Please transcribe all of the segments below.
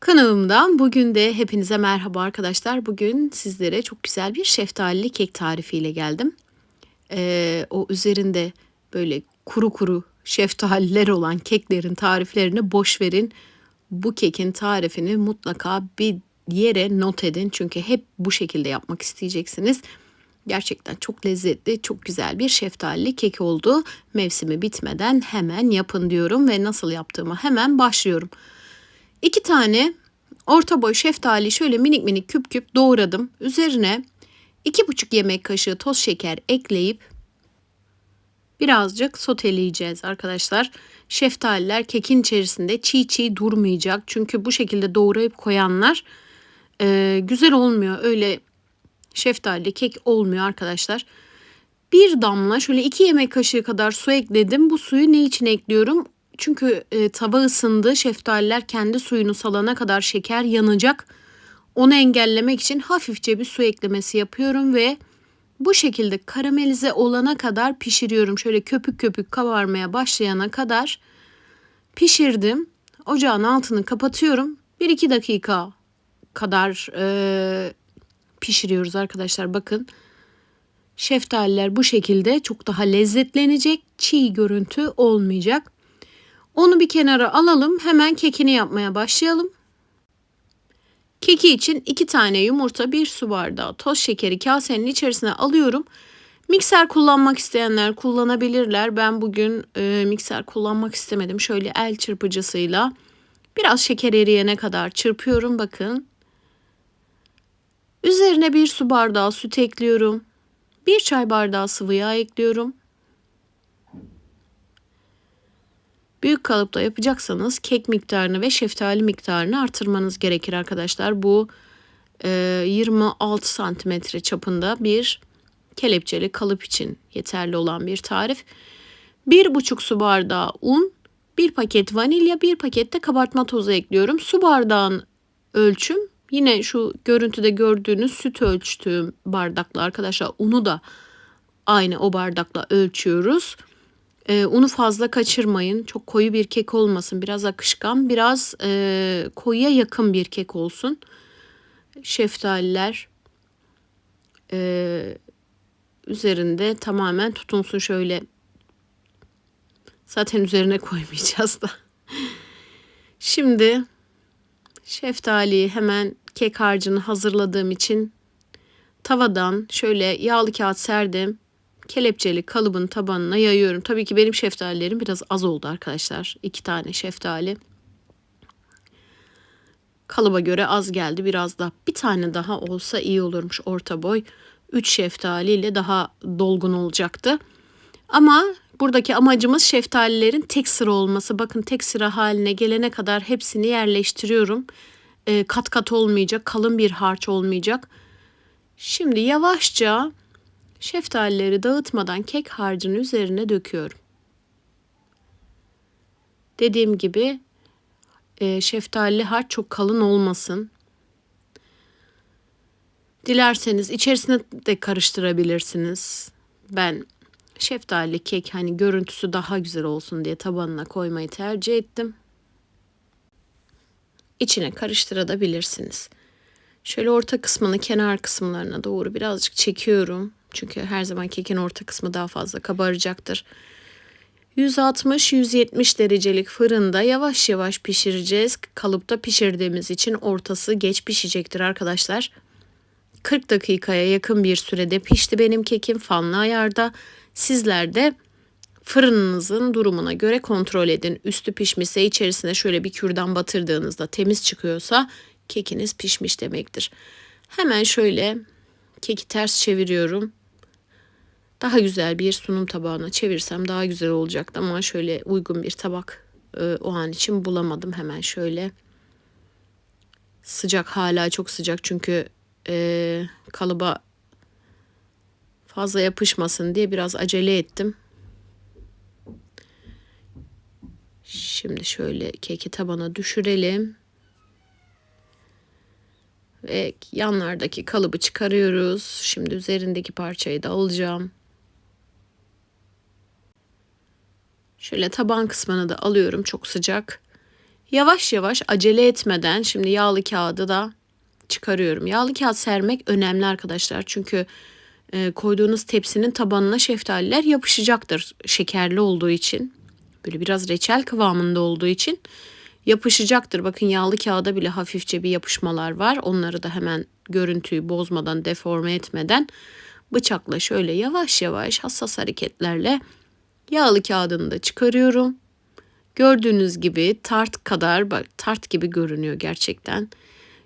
Kanalımdan bugün de hepinize merhaba arkadaşlar. Bugün sizlere çok güzel bir şeftalili kek tarifiyle geldim. Ee, o üzerinde böyle kuru kuru şeftaliler olan keklerin tariflerini boş verin. Bu kekin tarifini mutlaka bir yere not edin. Çünkü hep bu şekilde yapmak isteyeceksiniz. Gerçekten çok lezzetli, çok güzel bir şeftalili kek oldu. Mevsimi bitmeden hemen yapın diyorum ve nasıl yaptığımı hemen başlıyorum. İki tane orta boy şeftali şöyle minik minik küp küp doğradım. Üzerine iki buçuk yemek kaşığı toz şeker ekleyip birazcık soteleyeceğiz arkadaşlar. Şeftaliler kekin içerisinde çiğ çiğ durmayacak. Çünkü bu şekilde doğrayıp koyanlar e, güzel olmuyor. Öyle şeftali kek olmuyor arkadaşlar. Bir damla şöyle iki yemek kaşığı kadar su ekledim. Bu suyu ne için ekliyorum? Çünkü e, tava ısındı. Şeftaliler kendi suyunu salana kadar şeker yanacak. Onu engellemek için hafifçe bir su eklemesi yapıyorum ve bu şekilde karamelize olana kadar pişiriyorum. Şöyle köpük köpük kabarmaya başlayana kadar pişirdim. Ocağın altını kapatıyorum. 1-2 dakika kadar e, pişiriyoruz arkadaşlar. Bakın şeftaliler bu şekilde çok daha lezzetlenecek. Çiğ görüntü olmayacak. Onu bir kenara alalım. Hemen kekini yapmaya başlayalım. Keki için 2 tane yumurta, 1 su bardağı toz şekeri kasenin içerisine alıyorum. Mikser kullanmak isteyenler kullanabilirler. Ben bugün e, mikser kullanmak istemedim. Şöyle el çırpıcısıyla biraz şeker eriyene kadar çırpıyorum. Bakın. Üzerine bir su bardağı süt ekliyorum. Bir çay bardağı sıvı yağ ekliyorum. Büyük kalıpta yapacaksanız kek miktarını ve şeftali miktarını artırmanız gerekir arkadaşlar. Bu e, 26 santimetre çapında bir kelepçeli kalıp için yeterli olan bir tarif. 1,5 su bardağı un, 1 paket vanilya, 1 paket de kabartma tozu ekliyorum. Su bardağın ölçüm yine şu görüntüde gördüğünüz süt ölçtüğüm bardakla arkadaşlar unu da aynı o bardakla ölçüyoruz. E, unu fazla kaçırmayın. Çok koyu bir kek olmasın. Biraz akışkan, biraz e, koyuya yakın bir kek olsun. Şeftaliler e, üzerinde tamamen tutunsun şöyle. Zaten üzerine koymayacağız da. Şimdi şeftaliyi hemen kek harcını hazırladığım için tavadan şöyle yağlı kağıt serdim kelepçeli kalıbın tabanına yayıyorum. Tabii ki benim şeftalilerim biraz az oldu arkadaşlar. İki tane şeftali. Kalıba göre az geldi biraz daha. Bir tane daha olsa iyi olurmuş orta boy. Üç şeftaliyle daha dolgun olacaktı. Ama buradaki amacımız şeftalilerin tek sıra olması. Bakın tek sıra haline gelene kadar hepsini yerleştiriyorum. E, kat kat olmayacak, kalın bir harç olmayacak. Şimdi yavaşça Şeftalileri dağıtmadan kek harcının üzerine döküyorum. Dediğim gibi e, şeftalili harç çok kalın olmasın. Dilerseniz içerisine de karıştırabilirsiniz. Ben şeftalili kek hani görüntüsü daha güzel olsun diye tabanına koymayı tercih ettim. İçine karıştırabilirsiniz. Şöyle orta kısmını kenar kısımlarına doğru birazcık çekiyorum. Çünkü her zaman kekin orta kısmı daha fazla kabaracaktır. 160-170 derecelik fırında yavaş yavaş pişireceğiz. Kalıpta pişirdiğimiz için ortası geç pişecektir arkadaşlar. 40 dakikaya yakın bir sürede pişti benim kekim fanlı ayarda. Sizler de fırınınızın durumuna göre kontrol edin. Üstü pişmişse içerisine şöyle bir kürdan batırdığınızda temiz çıkıyorsa kekiniz pişmiş demektir. Hemen şöyle keki ters çeviriyorum daha güzel bir sunum tabağına çevirsem daha güzel olacaktı ama şöyle uygun bir tabak e, o an için bulamadım hemen şöyle sıcak hala çok sıcak çünkü e, kalıba fazla yapışmasın diye biraz acele ettim. Şimdi şöyle keki tabana düşürelim. Ve yanlardaki kalıbı çıkarıyoruz. Şimdi üzerindeki parçayı da alacağım. Şöyle taban kısmını da alıyorum çok sıcak. Yavaş yavaş acele etmeden şimdi yağlı kağıdı da çıkarıyorum. Yağlı kağıt sermek önemli arkadaşlar. Çünkü e, koyduğunuz tepsinin tabanına şeftaliler yapışacaktır şekerli olduğu için. Böyle biraz reçel kıvamında olduğu için yapışacaktır. Bakın yağlı kağıda bile hafifçe bir yapışmalar var. Onları da hemen görüntüyü bozmadan, deforme etmeden bıçakla şöyle yavaş yavaş hassas hareketlerle yağlı kağıdını da çıkarıyorum. Gördüğünüz gibi tart kadar bak tart gibi görünüyor gerçekten.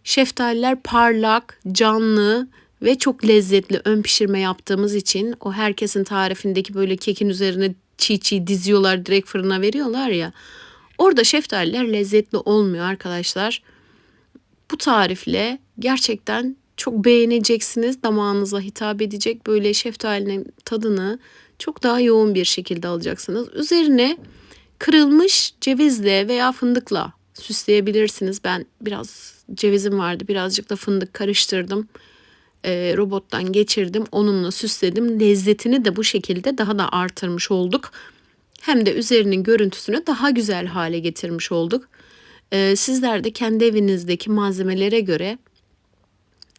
Şeftaliler parlak, canlı ve çok lezzetli ön pişirme yaptığımız için o herkesin tarifindeki böyle kekin üzerine çiğ çiğ diziyorlar direkt fırına veriyorlar ya. Orada şeftaliler lezzetli olmuyor arkadaşlar. Bu tarifle gerçekten çok beğeneceksiniz. Damağınıza hitap edecek böyle şeftalinin tadını çok daha yoğun bir şekilde alacaksınız. Üzerine kırılmış cevizle veya fındıkla süsleyebilirsiniz. Ben biraz cevizim vardı. Birazcık da fındık karıştırdım. E, robottan geçirdim. Onunla süsledim. Lezzetini de bu şekilde daha da artırmış olduk. Hem de üzerinin görüntüsünü daha güzel hale getirmiş olduk. E, sizler de kendi evinizdeki malzemelere göre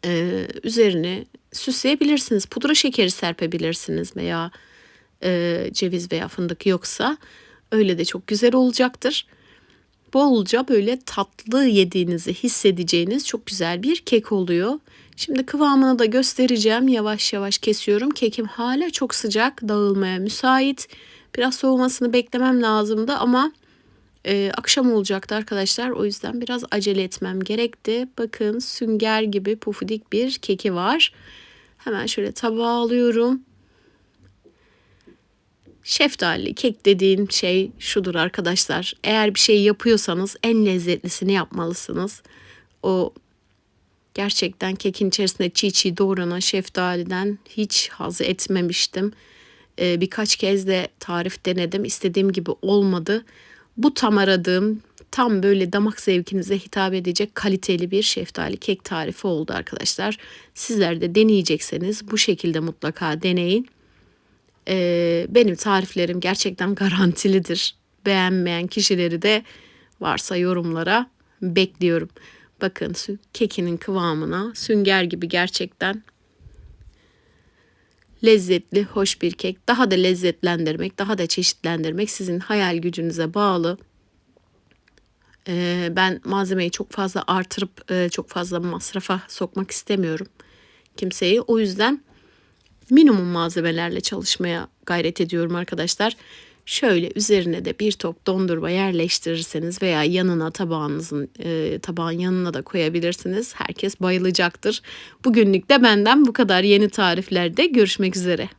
e, üzerini süsleyebilirsiniz. Pudra şekeri serpebilirsiniz veya e, ceviz veya fındık yoksa öyle de çok güzel olacaktır. Bolca böyle tatlı yediğinizi hissedeceğiniz çok güzel bir kek oluyor. Şimdi kıvamını da göstereceğim. Yavaş yavaş kesiyorum. Kekim hala çok sıcak, dağılmaya müsait. Biraz soğumasını beklemem lazımdı ama e, akşam olacaktı arkadaşlar. O yüzden biraz acele etmem gerekti. Bakın sünger gibi pufidik bir keki var. Hemen şöyle tabağa alıyorum. Şeftali kek dediğim şey şudur arkadaşlar. Eğer bir şey yapıyorsanız en lezzetlisini yapmalısınız. O gerçekten kekin içerisinde çiğ çiğ doğranan şeftaliden hiç haz etmemiştim. Ee, birkaç kez de tarif denedim. İstediğim gibi olmadı. Bu tam aradığım tam böyle damak zevkinize hitap edecek kaliteli bir şeftali kek tarifi oldu arkadaşlar. Sizler de deneyecekseniz bu şekilde mutlaka deneyin. Ee, benim tariflerim gerçekten garantilidir. Beğenmeyen kişileri de varsa yorumlara bekliyorum. Bakın kekinin kıvamına sünger gibi gerçekten lezzetli, hoş bir kek. Daha da lezzetlendirmek, daha da çeşitlendirmek sizin hayal gücünüze bağlı. Ee, ben malzemeyi çok fazla artırıp e, çok fazla masrafa sokmak istemiyorum kimseyi. O yüzden minimum malzemelerle çalışmaya gayret ediyorum arkadaşlar. Şöyle üzerine de bir top dondurma yerleştirirseniz veya yanına tabağınızın e, tabağın yanına da koyabilirsiniz. Herkes bayılacaktır. Bugünlük de benden bu kadar yeni tariflerde görüşmek üzere.